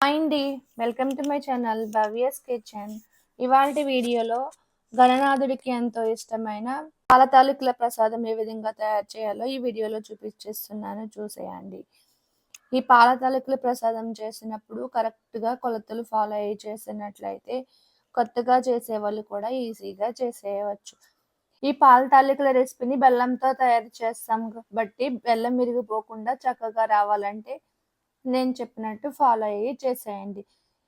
Hi అండి welcome to my channel Bhavya's kitchen ఇవాళ వీడియోలో గణనాథుడికి ఎంతో ఇష్టమైన పాల తాలూకుల ప్రసాదం ఏ విధంగా తయారు చేయాలో ఈ వీడియోలో చూపించేస్తున్నాను చూసేయండి. ఈ పాల తాలూకుల ప్రసాదం చేసినప్పుడు కరెక్ట్గా కొలతలు ఫాలో అయ్యి చేసినట్లయితే కొత్తగా చేసే వాళ్ళు కూడా ఈజీగా చేసేయవచ్చు. ఈ పాల తాలూకుల రెసిపీని బెల్లంతో తయారు చేస్తాం. కాబట్టి బెల్లం విరిగిపోకుండా చక్కగా రావాలంటే నేను చెప్పినట్టు ఫాలో అయ్యి చేసేయండి.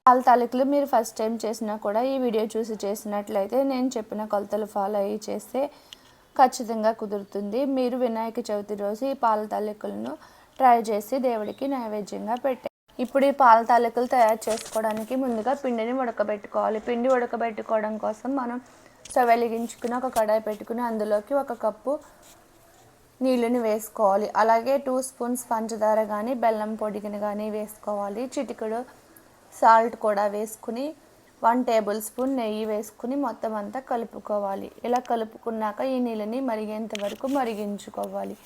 పాల తాలూకులు మీరు ఫస్ట్ టైం చేసినా కూడా ఈ వీడియో చూసి చేసినట్లయితే నేను చెప్పిన కొలతలు ఫాలో అయ్యి చేస్తే ఖచ్చితంగా కుదురుతుంది. మీరు వినాయక చవితి రోజు ఈ పాల తాలికలను ట్రై చేసి దేవుడికి నైవేద్యంగా పెట్టే. ఇప్పుడు ఈ పాల తాలికలు తయారు చేసుకోవడానికి ముందుగా పిండిని ఉడకబెట్టుకోవాలి. పిండి ఉడకబెట్టుకోవడం కోసం మనం స్టవ్ వెలిగించుకుని ఒక కడాయి పెట్టుకుని అందులోకి ఒక కప్పు నీళ్ళని వేసుకోవాలి. అలాగే టూ స్పూన్స్ పంచదార కానీ బెల్లం పొడిగిన కానీ వేసుకోవాలి. చిటికెడు సాల్ట్ కూడా వేసుకుని వన్ టేబుల్ స్పూన్ నెయ్యి వేసుకుని మొత్తం అంతా కలుపుకోవాలి. ఇలా కలుపుకున్నాక ఈ నీళ్ళని మరిగేంత వరకు మరిగించుకోవాలి.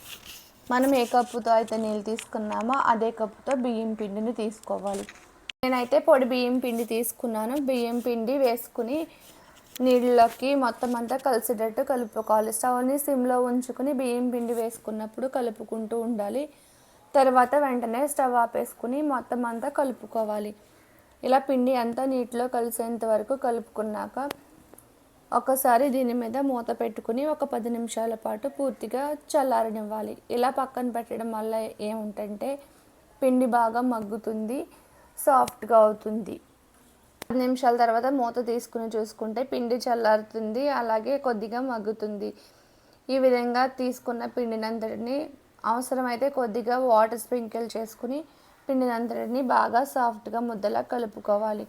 మనం ఏ కప్పుతో అయితే నీళ్ళు తీసుకున్నామో అదే కప్పుతో బియ్యం పిండిని తీసుకోవాలి. నేనైతే పొడి బియ్యం పిండి తీసుకున్నాను. బియ్యం పిండి వేసుకుని నీళ్ళలోకి మొత్తం అంతా కలిసేటట్టు కలుపుకోవాలి. స్టవ్ని సిమ్లో ఉంచుకుని బియ్యం పిండి వేసుకున్నప్పుడు కలుపుకుంటూ ఉండాలి. తర్వాత వెంటనే స్టవ్ ఆపేసుకుని మొత్తం అంతా కలుపుకోవాలి. ఇలా పిండి అంతా నీటిలో కలిసేంత వరకు కలుపుకున్నాక ఒకసారి దీని మీద మూత పెట్టుకుని ఒక పది నిమిషాల పాటు పూర్తిగా చల్లారనివ్వాలి. ఇలా పక్కన పెట్టడం వల్ల ఏముంటంటే పిండి బాగా మగ్గుతుంది సాఫ్ట్గా అవుతుంది. నిమిషాల తర్వాత మూత తీసుకుని చూసుకుంటే పిండి చల్లారుతుంది అలాగే కొద్దిగా మగ్గుతుంది. ఈ విధంగా తీసుకున్న పిండినంతటిని అవసరమైతే కొద్దిగా వాటర్ స్ప్రింకిల్ చేసుకుని పిండినంతటిని బాగా సాఫ్ట్గా ముద్దలా కలుపుకోవాలి.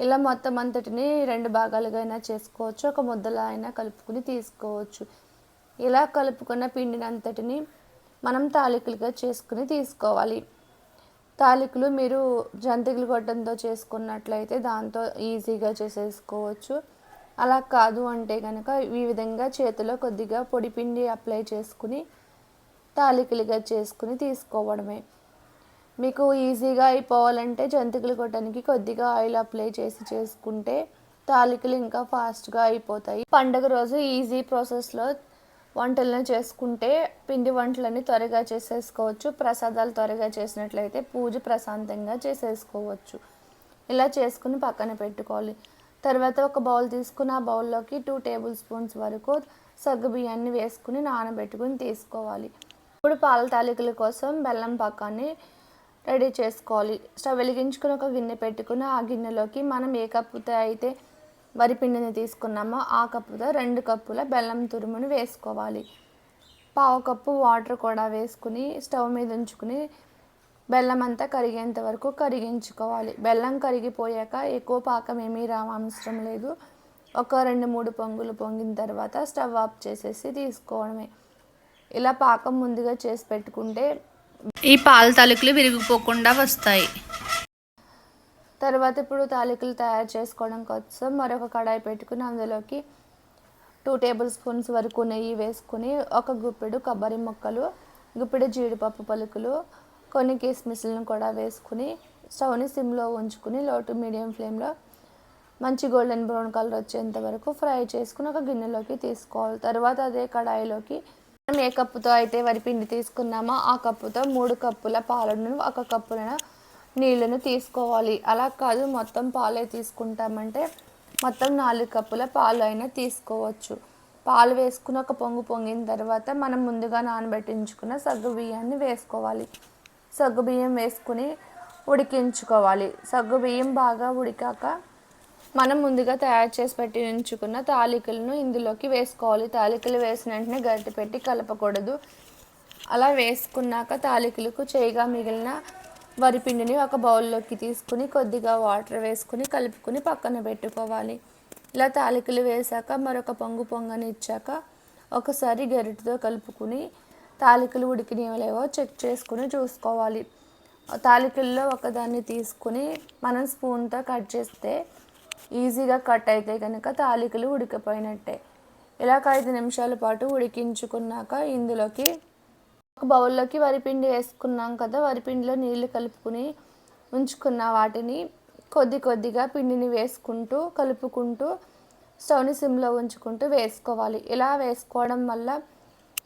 ఇలా మొత్తం అంతటిని రెండు భాగాలుగా అయినా చేసుకోవచ్చు ఒక ముద్దలా అయినా కలుపుకుని తీసుకోవచ్చు. ఇలా కలుపుకున్న పిండినంతటిని మనం తాలికలుగా చేసుకుని తీసుకోవాలి. తాలికలు మీరు జంతికలు గొడ్డంతో చేసుకున్నట్లయితే దాంతో ఈజీగా చేసేసుకోవచ్చు. అలా కాదు అంటే కనుక ఈ విధంగా చేతిలో కొద్దిగా పొడి పిండి అప్లై చేసుకుని తాలికలుగా చేసుకుని తీసుకోవడమే. మీకు ఈజీగా అయిపోవాలంటే జంతికలు కొట్టడానికి కొద్దిగా ఆయిల్ అప్లై చేసి చేసుకుంటే తాలికలు ఇంకా ఫాస్ట్గా అయిపోతాయి. పండుగ రోజు ఈజీ ప్రాసెస్లో వంటలను చేసుకుంటే పిండి వంటలని త్వరగా చేసేసుకోవచ్చు ప్రసాదాలు త్వరగా చేసినట్లయితే పూజ ప్రశాంతంగా చేసేసుకోవచ్చు. ఇలా చేసుకుని పక్కన పెట్టుకోవాలి. తర్వాత ఒక బౌల్ తీసుకుని ఆ బౌల్లోకి టూ టేబుల్ స్పూన్స్ వరకు సగ్గు బియ్యాన్ని వేసుకుని నానబెట్టుకుని తీసుకోవాలి. ఇప్పుడు పాల తాలికల కోసం బెల్లం పాకాన్ని రెడీ చేసుకోవాలి. స్టవ్ వెలిగించుకుని ఒక గిన్నె పెట్టుకుని ఆ గిన్నెలోకి మనం ఏ కప్పుతో అయితే వరి పిండిని తీసుకున్నామో ఆ కప్పుతో రెండు కప్పుల బెల్లం తురుమును వేసుకోవాలి. పావు కప్పు వాటర్ కూడా వేసుకుని స్టవ్ మీద ఉంచుకుని బెల్లం అంతా కరిగేంత వరకు కరిగించుకోవాలి. బెల్లం కరిగిపోయాక ఎక్కువ పాకం ఏమీ అవసరం లేదు. ఒక రెండు మూడు పొంగులు పొంగిన తర్వాత స్టవ్ ఆఫ్ చేసేసి తీసుకోవడమే. ఇలా పాకం ముందుగా చేసి పెట్టుకుంటే ఈ పాల తలుకులు విరిగిపోకుండా వస్తాయి. తర్వాత ఇప్పుడు తాలికలు తయారు చేసుకోవడం కోసం మరొక కడాయి పెట్టుకుని అందులోకి టూ టేబుల్ స్పూన్స్ వరకు నెయ్యి వేసుకుని ఒక గుప్పెడు కొబ్బరి ముక్కలు గుప్పెడు జీడిపప్పు పలుకులు కొన్ని కిస్మిస్లను కూడా వేసుకుని స్టవ్ని సిమ్లో ఉంచుకుని లో టు మీడియం ఫ్లేమ్లో మంచి గోల్డెన్ బ్రౌన్ కలర్ వచ్చేంత వరకు ఫ్రై చేసుకుని ఒక గిన్నెలోకి తీసుకోవాలి. తర్వాత అదే కడాయిలోకి మనం ఏ కప్పుతో అయితే వరిపిండి తీసుకున్నామో ఆ కప్పుతో మూడు కప్పుల పాలను ఒక కప్పులను నీళ్ళను తీసుకోవాలి. అలా కాదు మొత్తం పాలే తీసుకుంటామంటే మొత్తం నాలుగు కప్పుల పాలు అయినా తీసుకోవచ్చు. పాలు వేసుకుని ఒక పొంగు పొంగిన తర్వాత మనం ముందుగా నానబెట్టించుకున్న సగ్గు బియ్యాన్ని వేసుకోవాలి. సగ్గు బియ్యం వేసుకుని ఉడికించుకోవాలి. సగ్గు బియ్యం బాగా ఉడికాక మనం ముందుగా తయారు చేసి పెట్టి ఉంచుకున్న తాలికలను ఇందులోకి వేసుకోవాలి. తాలికలు వేసిన వెంటనే గరిటె పెట్టి కలపకూడదు. అలా వేసుకున్నాక తాలికలకు చేయిగా మిగిలిన వరిపిండిని ఒక బౌల్లోకి తీసుకుని కొద్దిగా వాటర్ వేసుకుని కలుపుకుని పక్కన పెట్టుకోవాలి. ఇలా తాలికలు వేసాక మరొక పొంగు పొంగని ఇచ్చాక ఒకసారి గరిటెతో కలుపుకుని తాలికలు ఉడికినవలేవో చెక్ చేసుకుని చూసుకోవాలి. తాలికల్లో ఒకదాన్ని తీసుకుని మనం స్పూన్తో కట్ చేస్తే ఈజీగా కట్ అయితే కనుక తాలికలు ఉడికిపోయినట్టే. ఇలాక ఐదు నిమిషాల పాటు ఉడికించుకున్నాక ఇందులోకి ఒక బౌల్లోకి వరిపిండి వేసుకున్నాం కదా వరిపిండిలో నీళ్ళు కలుపుకుని ఉంచుకున్న వాటిని కొద్ది కొద్దిగా పిండిని వేసుకుంటూ కలుపుకుంటూ స్టవ్ని సిమ్లో ఉంచుకుంటూ వేసుకోవాలి. ఇలా వేసుకోవడం వల్ల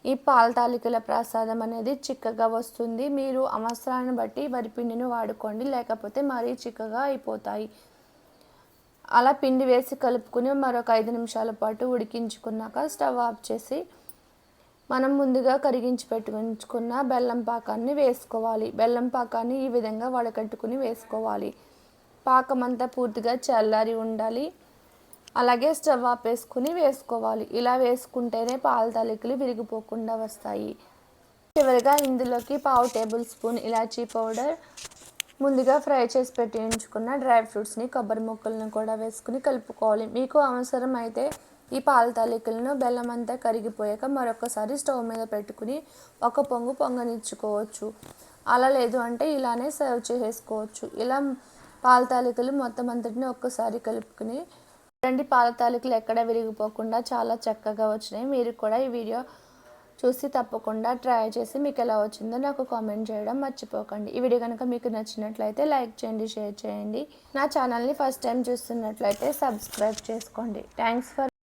ఈ పాలతాలికల ప్రసాదం అనేది చిక్కగా వస్తుంది. మీరు అవసరాన్ని బట్టి వరి పిండిని వాడుకోండి లేకపోతే మరీ చిక్కగా అయిపోతాయి. అలా పిండి వేసి కలుపుకుని మరొక ఐదు నిమిషాల పాటు ఉడికించుకున్నాక స్టవ్ ఆఫ్ చేసి మనం ముందుగా కరిగించి పెట్టుకుంచుకున్న బెల్లం పాకాన్ని వేసుకోవాలి. బెల్లం పాకాన్ని ఈ విధంగా వడకట్టుకుని వేసుకోవాలి. పాకం అంతా పూర్తిగా చల్లారి ఉండాలి. అలాగే స్టవ్ ఆపేసుకుని వేసుకోవాలి. ఇలా వేసుకుంటేనే పాల తాలికలు విరిగిపోకుండా వస్తాయి. చివరిగా ఇందులోకి పావు టేబుల్ స్పూన్ ఇలాచీ పౌడర్ ముందుగా ఫ్రై చేసి పెట్టించుకున్న డ్రై ఫ్రూట్స్ని కొబ్బరి ముక్కలను కూడా వేసుకుని కలుపుకోవాలి. మీకు అవసరం అయితే ఈ పాల తాలికలను బెల్లం అంతా కరిగిపోయాక మరొకసారి స్టవ్ మీద పెట్టుకుని ఒక పొంగు పొంగనిచ్చుకోవచ్చు. అలా లేదు అంటే ఇలానే సర్వ్ చేసేసుకోవచ్చు. ఇలా పాల తాలికలు మొత్తం అంతటిని ఒక్కసారి కలుపుకుని రెండు పాల తాలికలు ఎక్కడ విరిగిపోకుండా చాలా చక్కగా వచ్చినాయి. మీరు కూడా ఈ వీడియో చూసి తప్పకుండా ట్రై చేసి మీకు ఎలా వచ్చిందో నాకు కామెంట్ చేయడం మర్చిపోకండి. ఈ వీడియో కనుక మీకు నచ్చినట్లయితే లైక్ చేయండి షేర్ చేయండి. నా ఛానల్ని ఫస్ట్ టైం చూస్తున్నట్లయితే సబ్స్క్రైబ్ చేసుకోండి. Thanks for